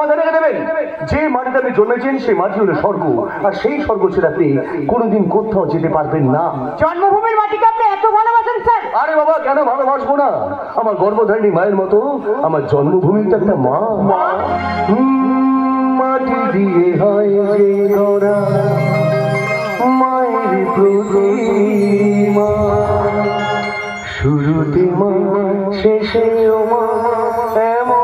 মাথায় রেখে দেবেন। যে মাটিতে আপনি জন্মেছেন সেই মাটি হলো স্বর্গ। আর সেই স্বর্গ ছেড়ে আপনি কোনোদিন কোথাও যেতে পারবেন না। জন্মভূমির মাটিকে আপনি এত ভালোবাসেন স্যার? আরে বাবা কেন ভালোবাসবো না? আমার গর্ভধারিণী মায়ের মতো আমার জন্মভূমি তো একটা মা। মাটি দিয়ে হয় যে গড়া মায়ের প্রতিমা। শুরুতে মা শেষে মা এমন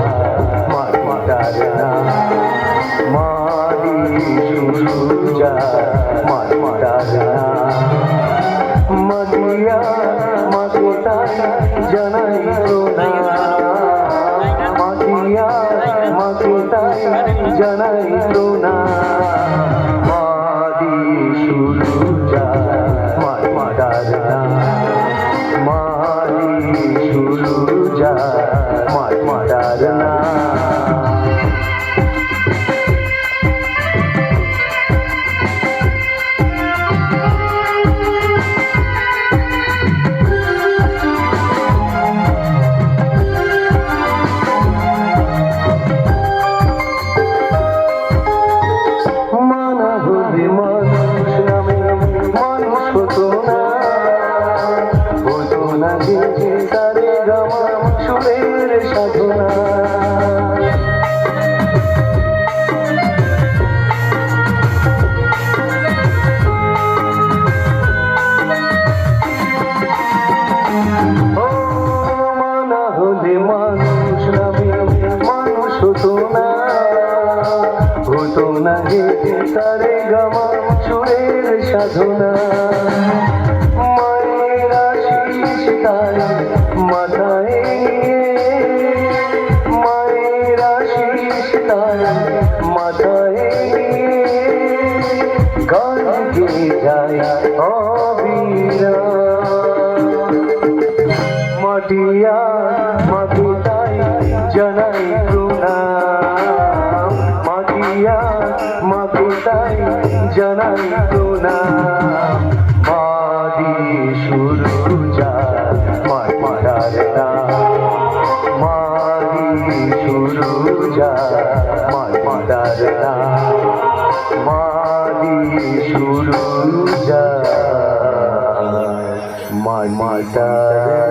যা মাতার নাম মাদি শুরু যা মাতার নাম মাদিয়া মাকে তাই জানাই প্রণাম মাদিয়া মাকে তাই জানাই প্রণাম মাদি শুরু যা মাতার নাম মারি শুরু যা মাতার নাম হতো না হে তারে গামা সুরের সাধনা। মায়ের আশিস তাই মাথায় নিয়ে মায়ের মাটিয়া জনন্ত না। মাদি শুরু যা মাতার না মাদি শুরু যা মাতার না মাদি শুরু যা মাতার